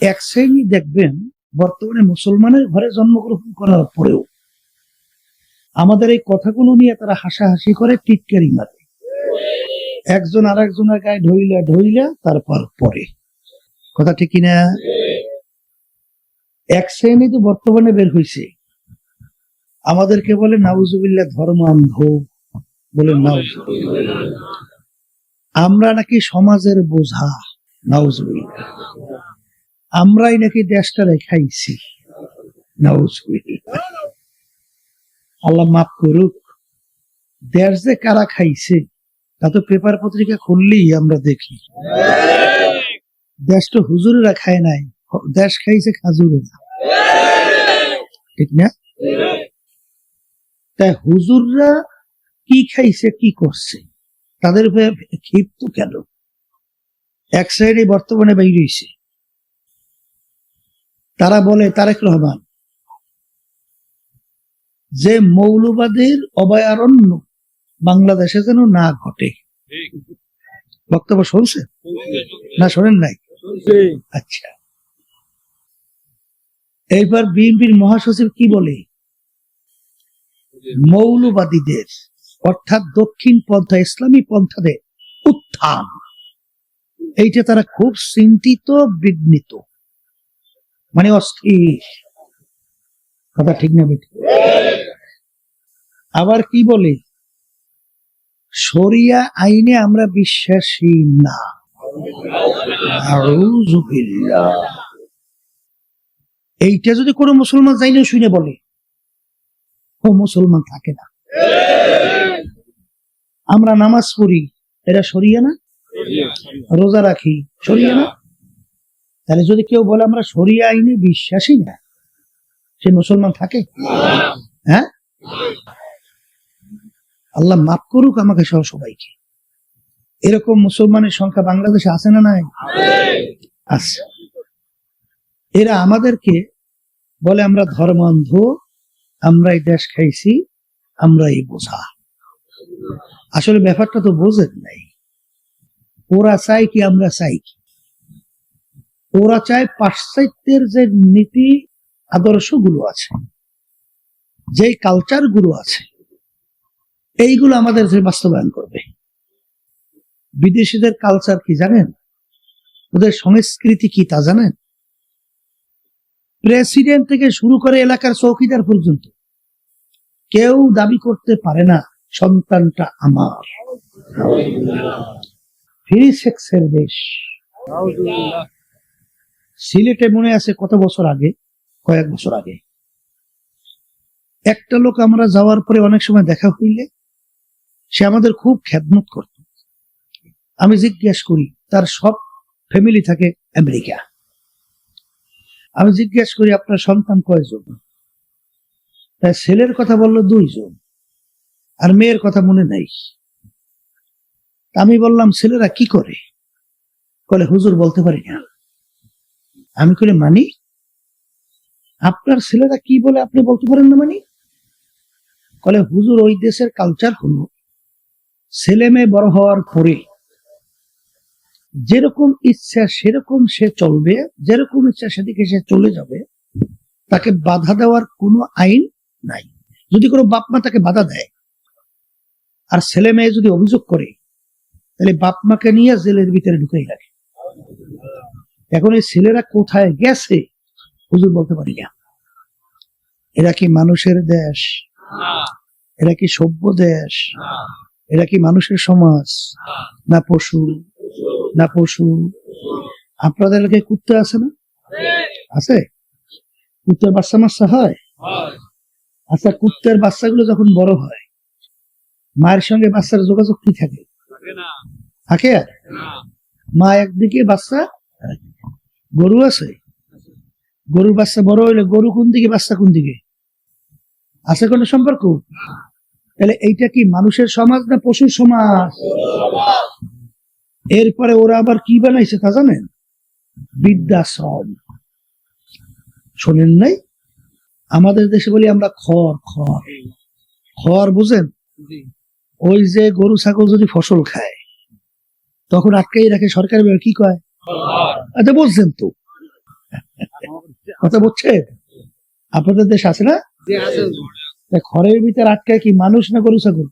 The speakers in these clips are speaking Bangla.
এক শ্রেণি দেখবেন, বর্তমানে মুসলমানের ঘরে জন্মগ্রহণ করার পরেও আমাদের এই কথাগুলো নিয়ে তারা হাসাহাসি করে, টিটকারি মারে। একজন আর একজনের গায়ে ঢইলা ঢইলা তারপর পরে কথা ঠিক কিনা? এক শ্রেণি তো বর্তমানে বের হয়েছে আমাদেরকে বলে, নাউজুবিল্লাহ, ধর্ম অন্ধ। বলে, নাউজুবিল্লাহ। আমরা নাকি সমাজের বোঝা, নাউজুবিল্লাহ। আমরাই নাকি দেশটা নাউজুবিল্লাহ আল্লাহ মাফ করুক, দেশ যে কারা খাইছে, তা তো পেপার পত্রিকা খুললেই আমরা দেখি। দেশ তো হুজুরেরা খায় নাই, দেশ খাইছে খাজুরেরা। ঠিক না? তাই হুজুররা কি খাইছে, কি করছে? তাদের উপরে ক্ষিপ্ত কেন? এক সাইডে বর্তমানে বেরিয়েছে। তারা বলে তারেক রহমান যে মৌলবাদীর অভয়ারণ্য বাংলাদেশে যেন না ঘটে। বক্তব্য শুনছে না শোনেন নাই? আচ্ছা। এইবার বিএনপির মহাসচিব কি বলে? মৌলবাদীদের অর্থাৎ দক্ষিণ পন্থা ইসলামী পন্থাদের উত্থান। এইটা তারা খুব চিন্তিত বিঘ্নিত। মানে অস্থির কথা ঠিক না বেটি। আবার কি বলে? শরিয়া আইনে আমরা বিশ্বাসী না। এইটা যদি কোনো মুসলমান চাইলেও শুনে বলে ও মুসলমান থাকে না। আমরা নামাজ পড়ি এটা সরিয়ে না? রোজা রাখি সরিয়ে না? তাহলে যদি কেউ বলে, আমরা সরিয়া আইনে বিশ্বাসী না, সে মুসলমান থাকে? হ্যাঁ? আল্লাহ মাফ করুক আমাকে সহ সবাইকে। এরকম মুসলমানের সংখ্যা বাংলাদেশে আছে না নাই? আছে। এরা আমাদেরকে বলে, আমরা ধর্মান্ধ আমরা এই দেশ খাইছি আমরা এই বোঝা। আসলে ব্যাপারটা তো বোঝেন নাই। ওরা চাই কি, আমরা চাই কি? ওরা চায় পাশ্চাত্যের যে নীতি আদর্শগুলো আছে যে কালচারগুলো আছে, এইগুলো আমাদের বাস্তবায়ন করবে। বিদেশিদের কালচার কি জানেন? ওদের সংস্কৃতি কি তা জানেন? প্রেসিডেন্ট থেকে শুরু করে এলাকার চৌকিদার পর্যন্ত কেউ দাবি করতে পারে না, সন্তানটা আমার। ফ্রি সেক্সের দেশ। সিলেটে মনে আছে কত বছর আগে? কয়েক বছর আগে। একটা লোক আমরা যাওয়ার পরে অনেক সময় দেখা হইলে সে আমাদের খুব খ্যাতমত করত। আমি জিজ্ঞেস করি, তার সব ফ্যামিলি থাকে আমেরিকা? আমি জিজ্ঞেস করি, আপনার সন্তান কয়জন? তাই ছেলের কথা বলল দুইজন, আর মেয়ের কথা মনে নাই। আমি বললাম, ছেলেরা কি করে? কলে হুজুর, বলতে পারি না। আমি কলে মানি, আপনার ছেলেরা কি বলে আপনি বলতে পারেন না, মানি? কলে হুজুর, ওই দেশের কালচার হলো ছেলে মেয়ে বড় হওয়ার পরে যেরকম ইচ্ছা সেরকম সে চলবে, যেরকম ইচ্ছা সেদিকে সে চলে যাবে, তাকে বাধা দেওয়ার কোনো আইন নাই। যদি কোনো বাপ মা তাকে বাধা দেয় আর ছেলে মেয়ে যদি অভিযোগ করে, তাহলে বাপ মাকে নিয়ে জেলের ভিতরে ঢুকেই রাখে এখন এই ছেলেরা কোথায় গেছে? হুজুর বলতে পারি না। এরা কি মানুষের দেশ? এরা কি সভ্য দেশ? এরা কি মানুষের সমাজ? না পশু? না পশু? আপনাদের এলাকায় কুত্তে আছে না? আছে? কুত্তের বাচ্চা মাচ্চা হয়? আচ্ছা কুত্তের বাচ্চাগুলো যখন বড় হয় মায়ের সঙ্গে বাচ্চার যোগাযোগ কি থাকে? থাকে আর? মা একদিকে বাচ্চা। গরু আছে? গরুর বাচ্চা বড় হইলে গরু কোন দিকে বাচ্চা কোন দিকে? আছে কোনো সম্পর্ক? তাহলে এইটা কি মানুষের সমাজ না পশুর সমাজ? এরপরে ওরা আবার কি বানাইছে তা জানেন? বৃদ্ধাশ্রম। শোনেন নাই? আমাদের দেশে বলি আমরা খড় খড়। খড় বুঝেন? ওই যে গরু ছাগল যদি ফসল খায় তখন আটকাই রাখে সরকারি ভাবে কি কয়? আচ্ছা বলছেন তো। কথা বলছে আপনাদের দেশ আছে না? ঘরের ভিতরে আটকায় কি মানুষ না গরু, ছাগল?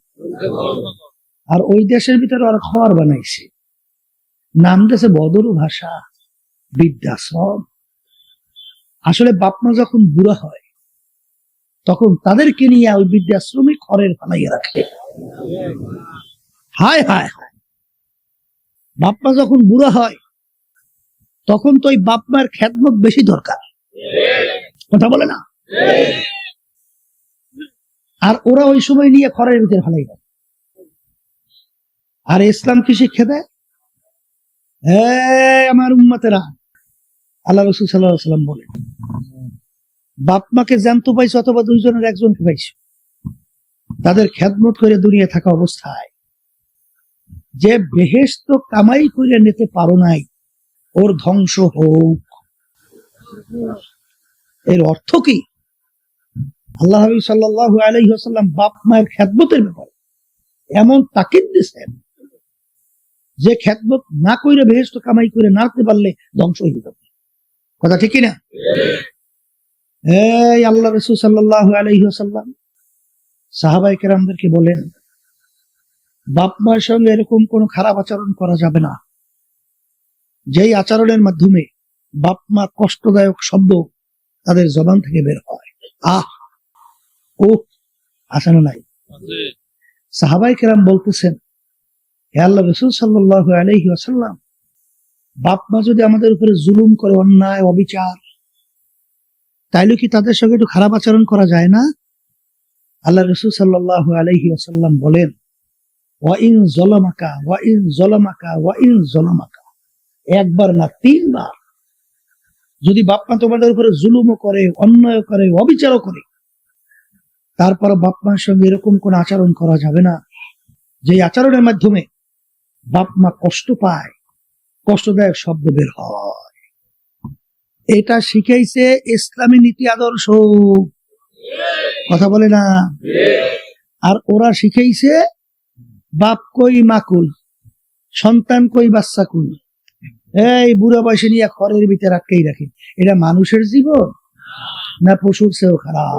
আর ওই দেশের ভিতরে ওরা খাবার বানাইছে। নাম দিয়েছে বদরু ভাষা বিদ্যাশ্রম আসলে বাপমা যখন বুড়া হয়, তখন তাদেরকে নিয়ে ওই বিদ্যাশ্রমে খড়ের বানাইয়ে রাখে। হায় হায় হায়। বাপমা যখন বুড়া হয় তখন তো ওই বাপমার খ্যাতমত বেশি দরকার। কথা বলে না? আর ওরা ওই সময় নিয়ে খড়ের ভিতরে ফেলাই দেয়। আর ইসলাম কি শিক্ষা দেয়? আমার উম্মতেরা, আল্লাহ রসুল সাল্লাহ সাল্লাম বলে বাপ মাকে জ্যান্ত পাইছো অথবা দুইজনের একজনকে পাইছো। তাদের খ্যাতমত করে দুনিয়া থাকা অবস্থায়, যে বেহেস্ত কামাই করে নিতে পারো নাই ওর ধ্বংস হোক। এর অর্থ কি? আল্লাহ হাবিব সাল্লাহ আলহিহাসাল্লাম বাপ মায়ের খ্যাতমতের ব্যাপারে এমন তাকিদ দিচ্ছেন যে খ্যাতমত না কইরে বেহেস্ত কামাই করে না করতে পারলে ধ্বংস হয়ে যাবে। কথা ঠিক না এই আল্লাহ রসুল সাল্লাহ আলহিহাসাল্লাম সাহাবাই কেরামদেরকে বলেন, বাপ মায়ের সঙ্গে এরকম কোনো খারাপ আচরণ করা যাবে না। যেই আচরণের মাধ্যমে বাপ মা কষ্টদায়ক শব্দ তাদের জবান থেকে বের হয়। আহ! ও আসে না নাই? সাহাবাই কেরাম বলতেছেন হে আল্লাহ রসুল সাল্লাহ আলহি আসাল্লাম বাপ মা যদি আমাদের উপরে জুলুম করে অন্যায় অবিচার তাইলে কি তাদের সঙ্গে একটু খারাপ আচরণ করা যায় না? আল্লাহ রসুল সাল্লাহ আলহি আসাল্লাম বলেন ওয়াইন জলমাকা ওয়াইন জলমাকা ওয়াইন জলমাকা। একবার না, তিনবার। যদি বাপমা তোমাদের উপরে জুলুমও করে অন্যায় করে, অবিচারও করে তারপর বাপ মার সঙ্গে এরকম কোন আচরণ করা যাবে না। যে আচরণের মাধ্যমে বাপ মা কষ্ট পায়, কষ্টদায়ক শব্দ বের হয়। এটা শিখাইছে ইসলামী নীতি আদর্শ। কথা বলে না? আর ওরা শিখাইছে, বাপ কই, মা কই, সন্তান কই, বাচ্চা কই। এই বুড়ো বয়সে নিয়ে খড়ের ভিতরে আটকেই রাখে এটা মানুষের জীবন, না পশুর চেয়েও খারাপ?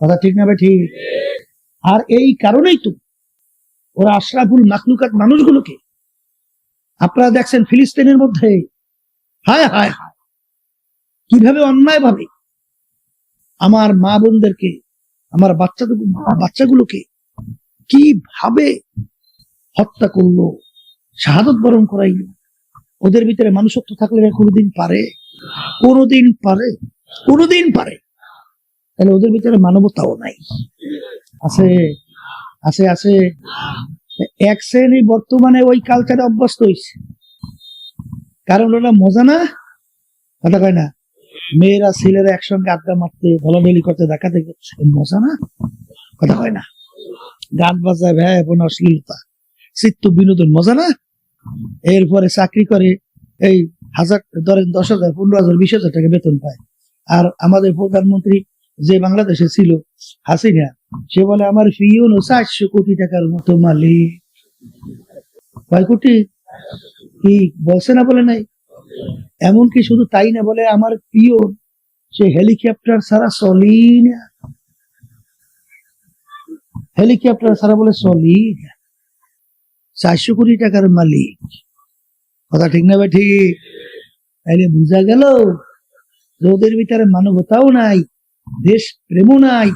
কথা ঠিক না ভাই ঠিক? আর এই কারণেই তো ওরা আশরাফুল মাকলুকাত মানুষগুলোকে, আপনারা দেখছেন ফিলিস্তিনের মধ্যে, হায় হায় হায়, কীভাবে অন্যায় ভাবে আমার মা বোনদেরকে, আমার বাচ্চাদের বাচ্চাগুলোকে কীভাবে হত্যা করল, শাহাদত বরণ করাইলো। ওদের ভিতরে মানুষত্ব থাকলে কোনোদিন পারে? কোনোদিন পারে? কোনোদিন পারে। তাহলে ওদের ভিতরে মানবতাও নাই। আছে আছে আছে। এক শ্রেণি বর্তমানে ওই কালচারে অভ্যস্ত হয়েছে কারণ ওরা মজা না? কথা কয় না? মেয়েরা, ছেলেরা একসঙ্গে আড্ডা মারতে, ধলাধলি করতে, দেখাতে মজা না? কথা কয় না? গান বাজায় ভাই বোন অশ্লীলতা। চিত্ত বিনোদন মজা না? এরপরে চাকরি করে এই হাজার, ধরেন দশ হাজার, পনেরো হাজার, বিশ হাজার টাকা বেতন পায়। আর আমাদের প্রধানমন্ত্রী যে বাংলাদেশে ছিল, হাসিনা, সে বলে, আমার ফিউন চারশো কোটি টাকার মতো মালিক। কয় কোটি? কি বলছে না বলে নাই? এমনকি শুধু তাই না বলে, আমার পিওন সে হেলিকপ্টার ছাড়া চলি না। হেলিকপ্টার ছাড়া বলে চলি না। চারশো কোটি টাকার মালিক। কথা ঠিক না ভাই ঠিক তাইলে বোঝা গেল ওদের ভিতরে মানবতাও নাই, দেশ প্রেমও নাই,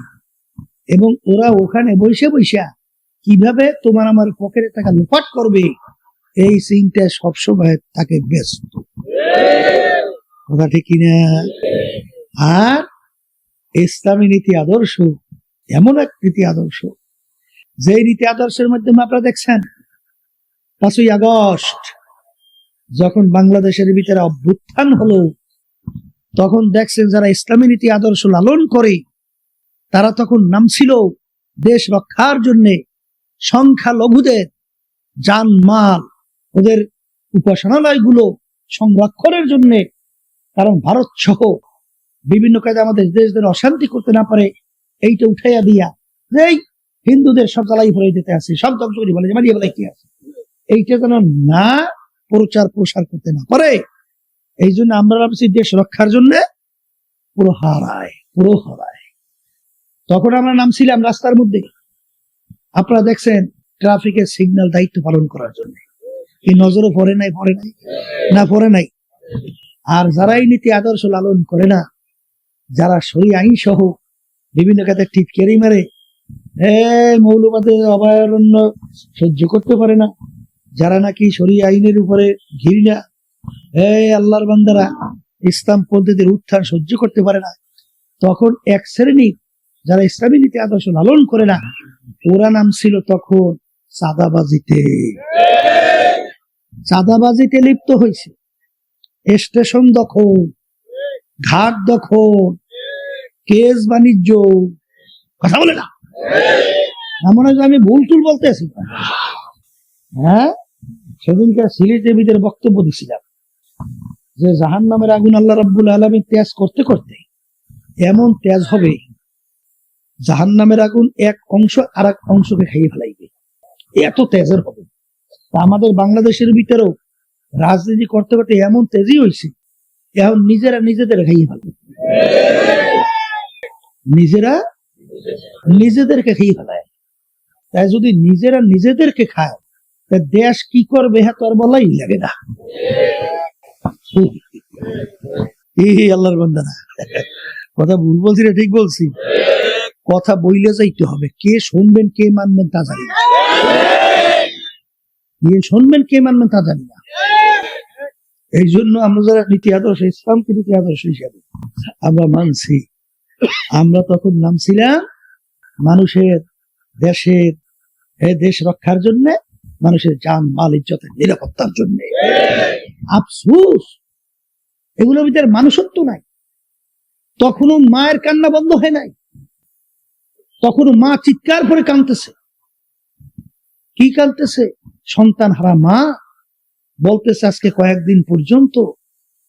এবং ওরা ওখানে বসে বসা কীভাবে তোমার আমার পকেটে টাকা লোপাট করবে? এই চিন্তা সবসময় তাকে ব্যস্ত। কথা ঠিক কিনা? আর ইসলামী নীতি আদর্শ, এমন এক নীতি আদর্শ যে নীতি আদর্শের মাধ্যমে আপনারা দেখছেন পাঁচই আগস্ট, যখন বাংলাদেশের ভিতরে অভ্যুত্থান হলো, তখন দেখছেন যারা ইসলামী নীতি আদর্শ লালন করে, তারা তখন নামছিল দেশ রক্ষার জন্য সংখ্যা লঘুদের যান মাল ওদের উপাসনালয়গুলো সংরক্ষণের জন্য। কারণ ভারত সহ বিভিন্ন কাজে আমাদের দেশ যেন অশান্তি করতে না পারে, এইটা উঠাইয়া দিয়া এই হিন্দুদের সব জ্বালাই ভরে দিতে আছে, সব ধ্বংস করে বলে মারিয়ে বলে কি আছে? এইটা যেন না প্রচার প্রসার করতে না পারে। এই জন্য আমরা ভাবছি দেশ রক্ষার জন্য পুরো হারায় পুরো হারায়। তখন আমরা নামছিলাম রাস্তার মধ্যে। আপনারা দেখছেন ট্রাফিকের সিগন্যাল দায়িত্ব পালন করার জন্য। কি নজরও পড়ে নাই পড়ে নাই? না, পড়ে নাই। আর যারাই নীতি আদর্শ লালন করে না, যারা সরি আইন সহ বিভিন্ন খাতে টিটকেরি মারে, এ মৌলবাদের অভয়ারণ্য সহ্য করতে পারে না। যারা নাকি সরি আইনের উপরে ঘিরিনা এই আল্লাহর বান্দারা ইসলাম পদ্ধতির উত্থান সহ্য করতে পারে না, তখন এক শ্রেণি যারা ইসলামী নীতি আদর্শ লালন করে না, ওরা নাম ছিল তখন চাঁদাবাজিতে। চাঁদাবাজিতে লিপ্ত হয়েছে। স্টেশন দখল, ঘাট দখল, কেস বাণিজ্য। কথা বলে না। এমন হয় আমি ভুল টুল বলতে আছি হ্যাঁ? সেদিনকে সিলেটের ভিতরে বক্তব্য দিছিলাম যে জাহান নামের আগুন আল্লাহ রাব্বুল আলমী তেজ করতে করতে এমন তেজ হবে জাহান নামের আগুন এক অংশ আর এক অংশকে খাইয়ে ফেলাইবে। এত তেজের হবে। তা আমাদের বাংলাদেশের ভিতরেও রাজনীতি করতে করতে এমন তেজি হয়েছে এখন নিজেরা নিজেদের খাইয়ে ফেলবে নিজেরা নিজেদেরকে খেয়ে ফেলায়। তাই যদি নিজেরা নিজেদেরকে খায় দেশ কি করবে হ্যাঁ তোর বলাই লাগে না। আল্লাহর বান্দানা কথা ভুল বলছি না, ঠিক বলছি। কথা বইলে যাইতে হবে। কে শুনবেন, কে মানবেন তা জানি না। কে শুনবেন, কে মানবেন তা জানি না। এই জন্য আমরা যারা নীতি আদর্শ, ইসলামকে নীতি আদর্শ হিসাবে আমরা মানছি। আমরা তখন নামছিলাম মানুষের, দেশের দেশ রক্ষার জন্য মানুষের যান মাল ইজ্জতের নিরাপত্তার জন্য। আফসুস! এগুলোর ভিতরে মানুষত্ব নাই। তখনও মায়ের কান্না বন্ধ হয় নাই। তখনও মা চিৎকার করে কাঁদতেছে। কি কাঁদতেছে? সন্তান হারা মা বলতেছে আজকে কয়েকদিন পর্যন্ত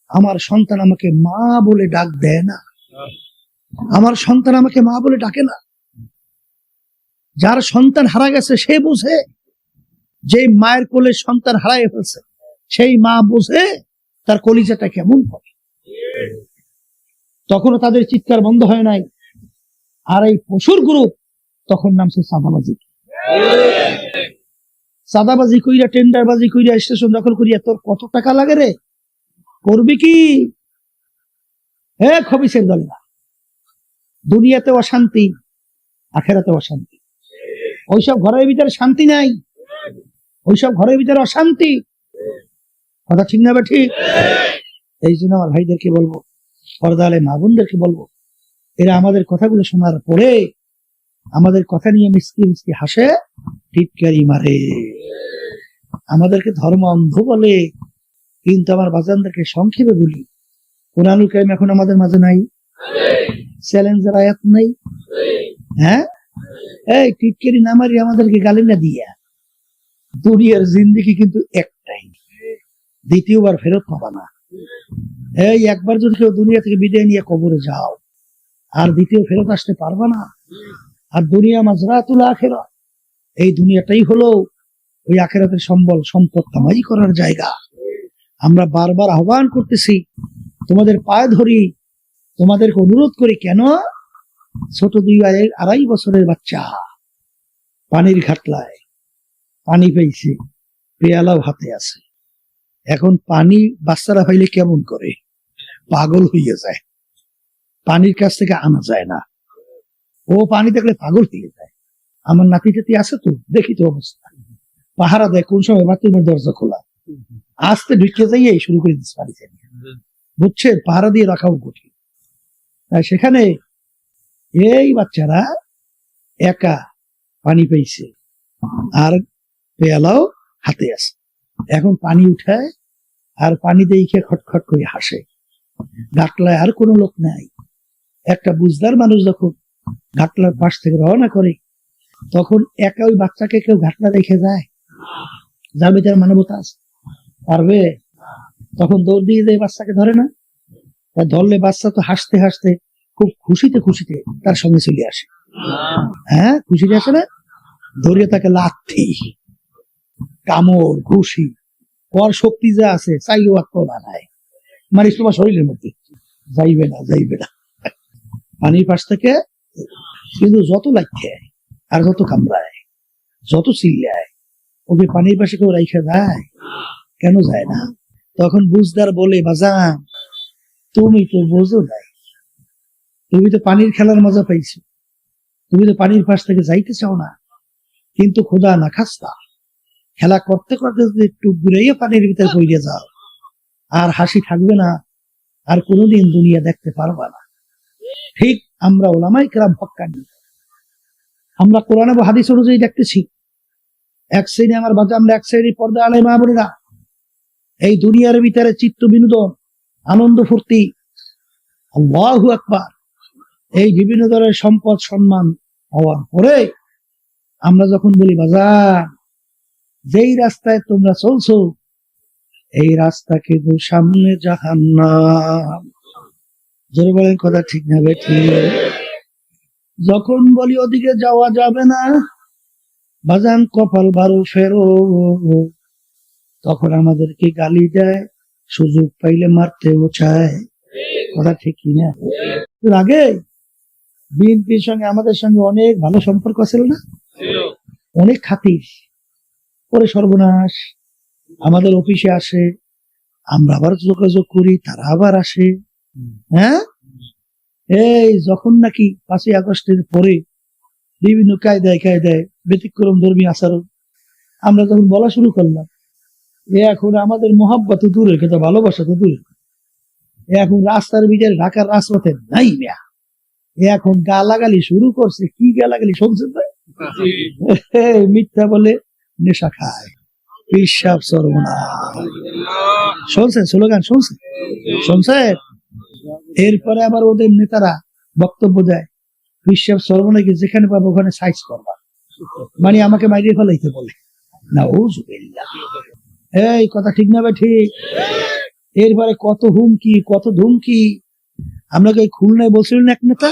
আমার সন্তান আমাকে মা বলে ডাক দেয় না। আমার সন্তান আমাকে মা বলে ডাকে না। যার সন্তান হারা গেছে সে বুঝে যে মায়ের কোলে সন্তান হারাই ফেলছে, সেই মা বুঝে তার কলিজাটা কেমন হবে। তখনও তাদের চিৎকার বন্ধ হয় নাই। আর এই পশুর গ্রুপ তখন নামছে সাদাবাজি। সাদাবাজি কইরা, টেন্ডারবাজি কইরা, স্টেশন দখল করিয়া, তোর কত টাকা লাগে রে? করবি কি? হে খবিসের দলেরা দুনিয়াতে অশান্তি, আখেরাতে অশান্তি। ওইসব ঘরের ভিতরে শান্তি নাই। ওইসব ঘরের ভিতরে অশান্তি। কথা ঠিক না ঠিক? এই জন্য আমার ভাইদেরকে বলব, পর্দালে মা বোনদেরকে বলব, এরা আমাদের কথাগুলো শোনার পরে আমাদের কথা নিয়ে মিসকি মিসকি হাসে, টিটকারি মারে। আমাদেরকে ধর্ম অন্ধ বলে, কিন্তু আমার বাজানদেরকে সংক্ষেপে বলি, কোরআনুল কারিম এখন আমাদের মাঝে নাই। চ্যালেঞ্জের আয়াত নাই। হ্যাঁ? এই টিটকারি না মারি আমাদেরকে গালি না দিয়া। দুনিয়ার জিন্দিগি কিন্তু একটাই। দ্বিতীয়বার ফেরত পাবা না। এই একবার যদি কেউ দুনিয়া থেকে বিদায় নিয়ে কবরে যাও, আর দ্বিতীয় ফেরত আসতে পারবা না। আর দুনিয়া মাজরাতুল আখেরা, এই দুনিয়াটাই হলো ওই আখেরাতের সম্বল, সম্পদ কামাই করার জায়গা। আমরা বারবার আহ্বান করতেছি, তোমাদের পায়ে ধরি, তোমাদেরকে অনুরোধ করি, কেন? ছোট দুই আড়াই- আড়াই বছরের বাচ্চা পানির ঘাটলায় পানি পেয়েছে পেয়ালাও হাতে আছে। এখন পানি বাচ্চারা পাইলে কেমন করে? পাগল হইয়া যায়। পানির কাছ থেকে আনা যায় না। ও পানি দেখলে পাগল হয়ে যায়। আমার নাতি টাতি আছে তো, দেখি তো অবস্থা। পাহারা দেয়, কোন সময় বাথরুমের দরজা খোলা। আসতে ঢুকে যাইয়ে শুরু করে দিচ্ছে পানি চাই বুঝছেন, পাহারা দিয়ে রাখাও কঠিন। তাই সেখানে এই বাচ্চারা একা পানি পেয়েছে আর পেয়ালাও হাতে আছে। এখন পানি উঠায় আর পানি দেখে খটখট করে হাসে। ঘাটলায় আর কোনো লোক নাই। একটা বুঝদার মানুষ যখন ঘাটলার পাশ থেকে রওনা করে, তখন একা ওই বাচ্চাকে কেউ ঘাটলা রেখে যায়। যার ভিতরে মানবতা আছে পারবে? তখন দৌড় দিয়ে দেয় বাচ্চাকে ধরে না? তা ধরলে বাচ্চা তো হাসতে হাসতে খুব খুশিতে খুশিতে তার সঙ্গে চলে আসে। হ্যাঁ খুশিতে আসে না? ধরিয়ে তাকে লাথি। কামড়, ঘুষি ওর শক্তি যা আছে চাইও আত্ম বানায় মানে তোমার শরীরের মধ্যে। যাইবে না যাইবে না। পানির পাশ থেকে কিন্তু যত লাগছে আর যত কামড়ায়, যত চিল্লায় ওকে পানির পাশে কেউ রাইখা যায়? কেন যায় না? তখন বুঝদার বলে, বাজান, তুমি তো বোঝো নাই। তুমি তো পানির খেলার মজা পাইছো। তুমি তো পানির পাশ থেকে যাইতে চাও না। কিন্তু খোদা না খাস্তা খেলা করতে করতে যদি একটু ঘুরাইয়া পানির ভিতরে পড়ে যাও, আর হাসি থাকবে না, আর কোনোদিন দুনিয়া দেখতে পারবা না। ঠিক আমরা ওলামাই কেরাম হক্কানি আমরা কোরআন এবং হাদিস অনুযায়ী দেখতেছি, এক শ্রেণি আমার বাচ্চা আমরা এক শ্রেণি পর্দা আলাই মা বোনেরা। এই দুনিয়ার ভিতরে চিত্ত বিনোদন, আনন্দ ফুর্তি, আল্লাহু আকবার। এই বিভিন্ন ধরনের সম্পদ, সম্মান হওয়ার পরে আমরা যখন বলি বাজার যেই রাস্তায় তোমরা চলছো এই রাস্তা কিন্তু সামনে জাহান্নাম। জোরে বলেন কথা ঠিক না বেঠি যখন বলি ওদিকে যাওয়া যাবে না বাজান কপাল বারো ফেরো। তখন আমাদেরকে গালি দেয় সুযোগ পাইলে মারতেও চায় কথা ঠিক কি না? এর আগে বিএনপির সঙ্গে আমাদের সঙ্গে অনেক ভালো সম্পর্ক ছিল না? অনেক খাতির। পরে সর্বনাশ। আমাদের অফিসে আসে আমরা আবার যোগাযোগ করি তারা আবার আসে। হ্যাঁ? এই যখন নাকি পাঁচই আগস্টের পরে বিভিন্ন কায়দায় কায়দায় ব্যতিক্রম ধর্মী আচরণ আমরা যখন বলা শুরু করলাম এ এখন আমাদের মহাব্বত তো দূরের কথা ভালোবাসা তো দূরের এ এখন রাস্তার ভিতরে ঢাকার রাজপথে নাই মেয়া। এ এখন গালাগালি শুরু করছে কি গালাগালি শুনছেন? মিথ্যা বলে নেশা খায়। পিসাব সর্বনা শুনছেন স্লোগান শুনছেন? শুনছেন? এরপরে আবার ওদের নেতারা বক্তব্য দেয় পিসাব সর্বনাকে যেখানে পাবো ওখানে সাইজ করবা। মানে আমাকে মাইরিয়ে ফেলাইতে বলে। না ও এই কথা ঠিক না ভাই ঠিক? এরপরে কত হুমকি কত ধুমকি? আপনাকে এই খুলনায় বলছিলেন এক নেতা?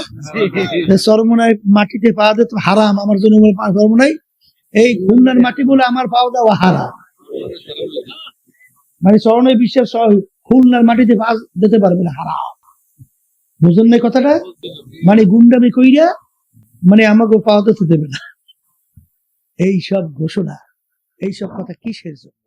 যে চরমনায় মাটিতে পা দিত হারাম আমার জন্য চরমনাই এই খুলনার মাটি বলে আমার পাও দেওয়া হারা। মানে চরণে বিশ্বের খুলনার মাটিতে পা দিতে পারবে না, হারা। বুঝলেন না কথাটা? মানে গুন্ডামি কইরা মানে আমাকে পাওয়া তো দেবে না। এই সব ঘোষণা, এই সব কথা কিসের জন্য?